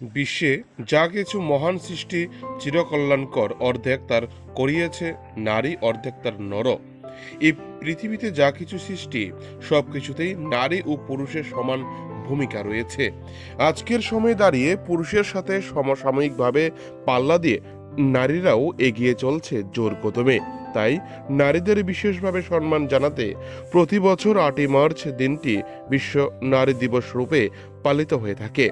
বিশ্বে যা কিছু মহান সৃষ্টি চিরকল্যাণকর অর্ধেক তার করিয়েছে, নারী অর্ধেক তার নর। এই পৃথিবীতে যা কিছু সৃষ্টি, সব কিছুতেই নারী ও পুরুষের সমান ভূমিকা রয়েছে। আজকের সময়ে দাঁড়িয়ে পুরুষের সাথে সমসাময়িকভাবে পাল্লা দিয়ে নারীরাও এগিয়ে চলছে জোর কদমে। তাই নারীদের বিশেষভাবে সম্মান জানাতে প্রতি বছর আটই মার্চ দিনটি বিশ্ব নারী দিবস রূপে পালিত হয়ে থাকে।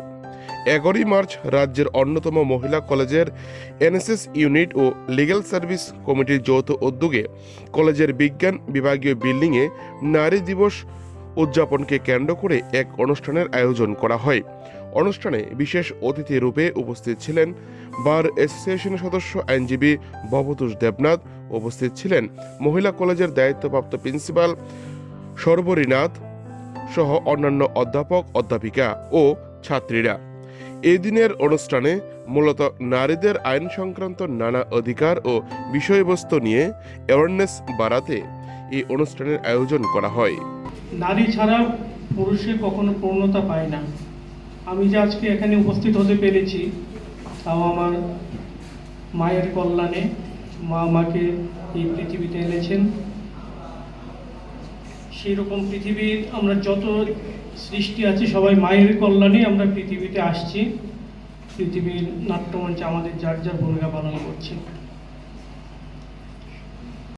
এগারোই মার্চ রাজ্যের অন্যতম মহিলা কলেজের এনএসএস ইউনিট ও লিগ্যাল সার্ভিস কমিটির যৌথ উদ্যোগে কলেজের বিজ্ঞান বিভাগীয় বিল্ডিংয়ে নারী দিবস উদযাপনকে কেন্দ্র করে এক অনুষ্ঠানের আয়োজন করা হয়। অনুষ্ঠানে বিশেষ অতিথি রূপে উপস্থিত ছিলেন বার অ্যাসোসিয়েশনের সদস্য আইনজীবী ভবতোষ দেবনাথ, উপস্থিত ছিলেন মহিলা কলেজের দায়িত্বপ্রাপ্ত প্রিন্সিপাল সর্বরীনাথ সহ অন্যান্য অধ্যাপক, অধ্যাপিকা ও ছাত্রীরা। এই দিনের অনুষ্ঠানে মূলত নারীদের আইন সংক্রান্ত নানা অধিকার ও বিষয়বস্তু নিয়ে অ্যাওয়ারনেস বাড়াতে এই অনুষ্ঠানের আয়োজন করা হয়। নারী ছাড়া পুরুষে কখনো পূর্ণতা পায় না। আমি যে আজকে এখানে উপস্থিত হতে পেরেছি, তাও আমার মায়ের কল্যাণে মা আমাকে এই পৃথিবীতে এনেছেন। সেই রকম পৃথিবীর আমরা যত সৃষ্টি আছে, সবাই মায়ের কল্যাণে আমরা পৃথিবীতে আসছি। পৃথিবীর নাট্যমঞ্চে আমাদের যার যার ভূমিকা পালন করছি।